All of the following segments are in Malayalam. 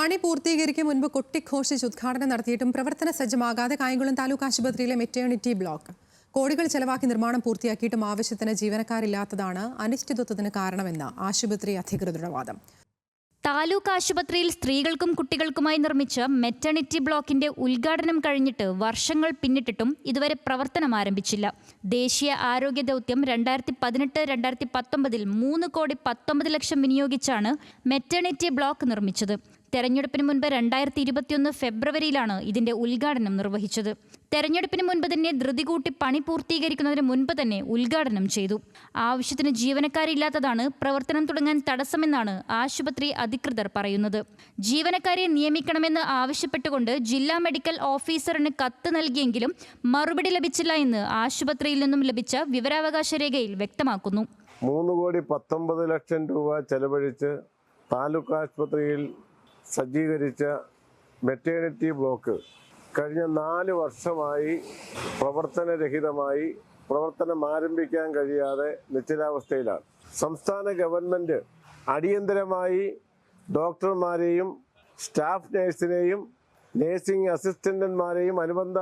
പണി പൂർത്തീകരിക്കും മുൻപ് കൊട്ടിഘോഷിച്ച് ഉദ്ഘാടനം നടത്തിയിട്ടും പ്രവർത്തന സജ്ജമാകാതെ കായംകുളം താലൂക്ക് ആശുപത്രിയിലെ മെറ്റേണിറ്റി ബ്ലോക്ക് കോടികൾ ചെലവാക്കി നിർമ്മാണം പൂർത്തിയാക്കിയിട്ടും ആവശ്യത്തിന് ജീവനക്കാരില്ലാത്തതാണ് അനിശ്ചിതത്വത്തിന് കാരണമെന്ന് ആശുപത്രി അധികൃതരുടെ വാദം. താലൂക്ക് ആശുപത്രിയിൽ സ്ത്രീകൾക്കും കുട്ടികൾക്കുമായി നിർമ്മിച്ച മെറ്റേണിറ്റി ബ്ലോക്കിന്റെ ഉദ്ഘാടനം കഴിഞ്ഞിട്ട് വർഷങ്ങൾ പിന്നിട്ടിട്ടും ഇതുവരെ പ്രവർത്തനം ആരംഭിച്ചില്ല. ദേശീയ ആരോഗ്യ ദൗത്യം രണ്ടായിരത്തി പതിനെട്ട് രണ്ടായിരത്തി പത്തൊമ്പതിൽ മൂന്ന് കോടി പത്തൊമ്പത് ലക്ഷം വിനിയോഗിച്ചാണ് മെറ്റേണിറ്റി ബ്ലോക്ക് നിർമ്മിച്ചത്. തെരഞ്ഞെടുപ്പിന് മുൻപ് രണ്ടായിരത്തി ഇരുപത്തിയൊന്ന് ഫെബ്രുവരിയിലാണ് ഇതിന്റെ ഉദ്ഘാടനം നിർവഹിച്ചത്. തെരഞ്ഞെടുപ്പിന് മുൻപ് തന്നെ ധൃതി കൂട്ടി പണി പൂർത്തീകരിക്കുന്നതിന് മുൻപ് തന്നെ ഉദ്ഘാടനം ചെയ്തു. ആവശ്യത്തിന് ജീവനക്കാരില്ലാത്തതാണ് പ്രവർത്തനം തുടങ്ങാൻ തടസ്സമെന്നാണ് ആശുപത്രി അധികൃതർ പറയുന്നത്. ജീവനക്കാരെ നിയമിക്കണമെന്ന് ആവശ്യപ്പെട്ടുകൊണ്ട് ജില്ലാ മെഡിക്കൽ ഓഫീസറിന് കത്ത് നൽകിയെങ്കിലും മറുപടി ലഭിച്ചില്ല എന്ന് ആശുപത്രിയിൽ നിന്നും ലഭിച്ച വിവരാവകാശ രേഖയിൽ വ്യക്തമാക്കുന്നു. മൂന്ന് കോടി പത്തൊമ്പത് ലക്ഷം രൂപ ചെലവഴിച്ച് താലൂക്ക് ആശുപത്രിയിൽ സജ്ജീകരിച്ച മെറ്റേണിറ്റി ബ്ലോക്ക് കഴിഞ്ഞ നാല് വർഷമായി പ്രവർത്തനരഹിതമായി പ്രവർത്തനം ആരംഭിക്കാൻ കഴിയാതെ നിശ്ചലാവസ്ഥയിലാണ്. സംസ്ഥാന ഗവൺമെന്റ് അടിയന്തരമായി ഡോക്ടർമാരെയും സ്റ്റാഫ് നേഴ്സിനെയും നേഴ്സിംഗ് അസിസ്റ്റന്റന്മാരെയും അനുബന്ധ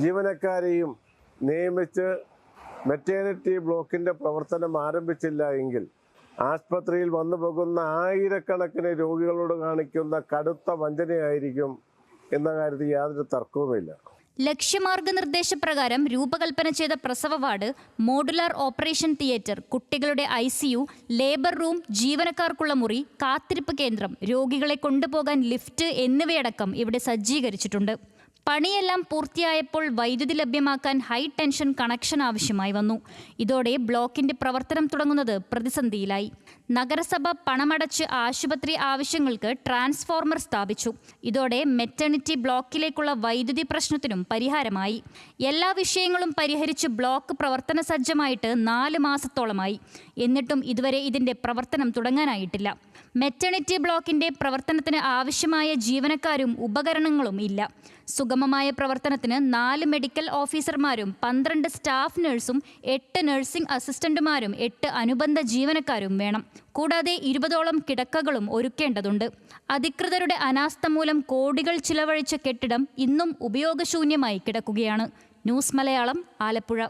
ജീവനക്കാരെയും നിയമിച്ച് മെറ്റേണിറ്റി ബ്ലോക്കിന്റെ പ്രവർത്തനം ആരംഭിച്ചില്ല എങ്കിൽ ആസ്പത്രിയിൽ വന്നു പോകുന്ന ആയിരക്കണക്കിന് രോഗികളോട് കാണിക്കുന്ന കടുത്ത വഞ്ചനയായിരിക്കും എന്ന കാര്യത്തിൽ യാതൊരു തർക്കവുമില്ല. ലക്ഷ്യമാർഗനിർദ്ദേശപ്രകാരം രൂപകൽപ്പന ചെയ്ത പ്രസവ വാർഡ് മോഡുലാർ ഓപ്പറേഷൻ തിയേറ്റർ കുട്ടികളുടെ ഐ ലേബർ റൂം ജീവനക്കാർക്കുള്ള മുറി കാത്തിരിപ്പ് കേന്ദ്രം രോഗികളെ കൊണ്ടുപോകാൻ ലിഫ്റ്റ് എന്നിവയടക്കം ഇവിടെ സജ്ജീകരിച്ചിട്ടുണ്ട്. പണിയെല്ലാം പൂർത്തിയായപ്പോൾ വൈദ്യുതി ലഭ്യമാക്കാൻ ഹൈ ടെൻഷൻ കണക്ഷൻ ആവശ്യമായി വന്നു. ഇതോടെ ബ്ലോക്കിന്റെ പ്രവർത്തനം തുടങ്ങുന്നത് പ്രതിസന്ധിയിലായി. നഗരസഭ പണമടച്ച് ആശുപത്രി ആവശ്യങ്ങൾക്ക് ട്രാൻസ്ഫോർമർ സ്ഥാപിച്ചു. ഇതോടെ മെറ്റേണിറ്റി ബ്ലോക്കിലേക്കുള്ള വൈദ്യുതി പ്രശ്നത്തിനും പരിഹാരമായി. എല്ലാ വിഷയങ്ങളും പരിഹരിച്ച് ബ്ലോക്ക് പ്രവർത്തന സജ്ജമായിട്ട് നാല് മാസത്തോളമായി. എന്നിട്ടും ഇതുവരെ ഇതിന്റെ പ്രവർത്തനം തുടങ്ങാനായിട്ടില്ല. മെറ്റേണിറ്റി ബ്ലോക്കിന്റെ പ്രവർത്തനത്തിന് ആവശ്യമായ ജീവനക്കാരും ഉപകരണങ്ങളും ഇല്ല. സുഗമമായ പ്രവർത്തനത്തിന് നാല് മെഡിക്കൽ ഓഫീസർമാരും പന്ത്രണ്ട് സ്റ്റാഫ് നഴ്സും എട്ട് നഴ്സിംഗ് അസിസ്റ്റന്റുമാരും എട്ട് അനുബന്ധ ജീവനക്കാരും വേണം. കൂടാതെ ഇരുപതോളം കിടക്കകളും ഒരുക്കേണ്ടതുണ്ട്. അധികൃതരുടെ അനാസ്ഥ മൂലം കോടികൾ ചിലവഴിച്ച കെട്ടിടം ഇന്നും ഉപയോഗശൂന്യമായി കിടക്കുകയാണ്. ന്യൂസ് മലയാളം ആലപ്പുഴ.